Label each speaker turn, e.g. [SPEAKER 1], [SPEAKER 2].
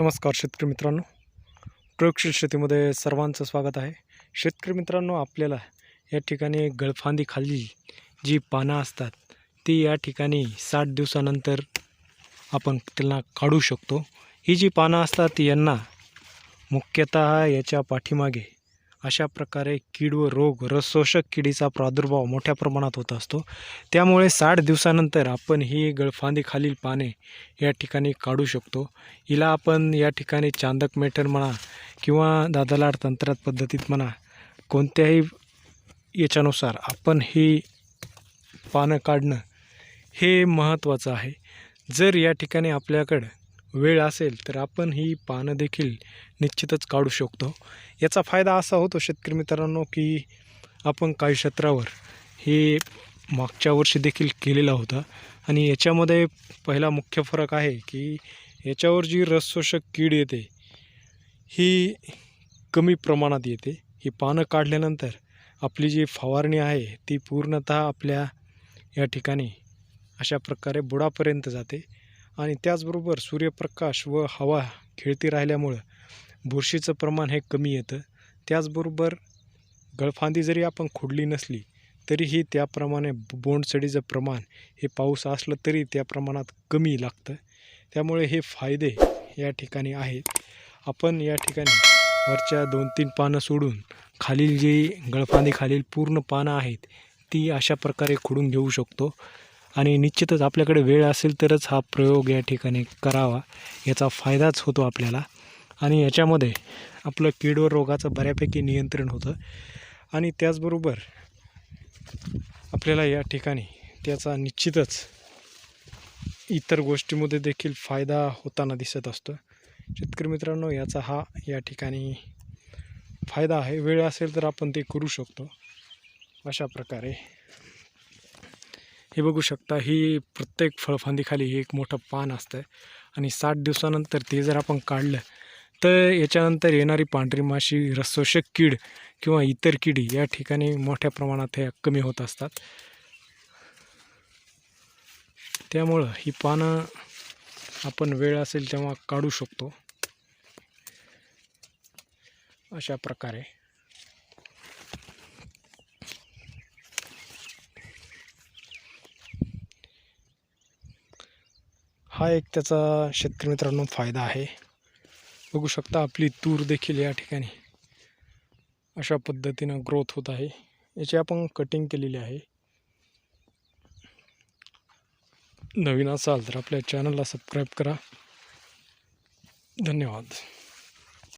[SPEAKER 1] नमस्कार शेतकरी मित्रांनो. प्रयोगशील शेतीमध्ये सर्वांचं स्वागत आहे. शेतकरी मित्रांनो आपल्याला या ठिकाणी गळफांदी खाली जी पानं असतात ती या ठिकाणी साठ दिवसानंतर आपण त्यांना काढू शकतो. ही जी पानं असतात यांना मुख्यतः याच्या पाठीमागे अशा प्रकारे कीड व रोग रसशोषक किडीचा प्रादुर्भाव मोठ्या प्रमाणात होत असतो. त्यामुळे साठ दिवसानंतर आपण ही गळफांदी खालील पाने या ठिकाणी काढू शकतो. हिला आपण या ठिकाणी चांदक मेटर म्हणा किंवा दादालाड तंत्रात पद्धतीत म्हणा कोणत्याही याच्यानुसार आपण ही पानं काढणं हे महत्त्वाचं आहे. जर या ठिकाणी आपल्याकडं वेळ असेल तर आपण ही पानं देखील निश्चितच काढू शकतो. याचा फायदा असा होतो शेतकरी मित्रांनो की आपण काही क्षेत्रावर हे मागच्या वर्षी देखील केलेला होता आणि याच्यामध्ये पहिला मुख्य फरक आहे की याच्यावर जी रसशोषक कीड येते ही कमी प्रमाणात येते. ही पानं काढल्यानंतर आपली जी फवारणी आहे ती पूर्णतः आपल्या या ठिकाणी अशा प्रकारे बुडापर्यंत जाते. आणि त्याचबरोबर सूर्यप्रकाश व हवा खेळती राहिल्यामुळं बुरशीचं प्रमाण हे कमी येतं. त्याचबरोबर गळफांदी जरी आपण खोडली नसली तरीही त्याप्रमाणे बोंडसडीचं प्रमाण हे पाऊस असलं तरी त्या प्रमाणात कमी लागतं. त्यामुळे हे फायदे या ठिकाणी आहेत. आपण या ठिकाणी वरच्या दोन तीन पानं सोडून खालील जी गळफांदी खालील पूर्ण पानं आहेत ती अशा प्रकारे खोडून घेऊ शकतो. आणि निश्चितच आपल्याकडे वेळ असेल तरच हा प्रयोग या ठिकाणी करावा. याचा फायदाच होतो आपल्याला. आणि याच्यामध्ये आपलं किडवर व रोगाचं बऱ्यापैकी नियंत्रण होतं. आणि त्याचबरोबर आपल्याला या ठिकाणी त्याचा निश्चितच इतर गोष्टीमध्ये देखील फायदा होताना दिसत असतो. शेतकरी मित्रांनो याचा हा या ठिकाणी फायदा आहे. वेळ असेल तर आपण ते करू शकतो. अशा प्रकारे हे बघू शकता ही प्रत्येक फळफांदीखाली एक मोठं पान असतं आणि साठ दिवसानंतर ते जर आपण काढलं तर याच्यानंतर येणारी पांढरी माशी रसोषक कीड किंवा इतर किडी या ठिकाणी मोठ्या प्रमाणात हे कमी होत असतात. त्यामुळं ही पानं आपण वेळ असेल तेव्हा काढू शकतो. अशा प्रकारे. हा एक त्याचा शेतकरी मित्रांनो फायदा आहे. बघू शकता आपली तूर देखील या ठिकाणी अशा पद्धतीनं ग्रोथ होत आहे. याची आपण कटिंग केलेली आहे. नवीन असाल तर आपल्या चॅनलला सबस्क्राईब करा. धन्यवाद.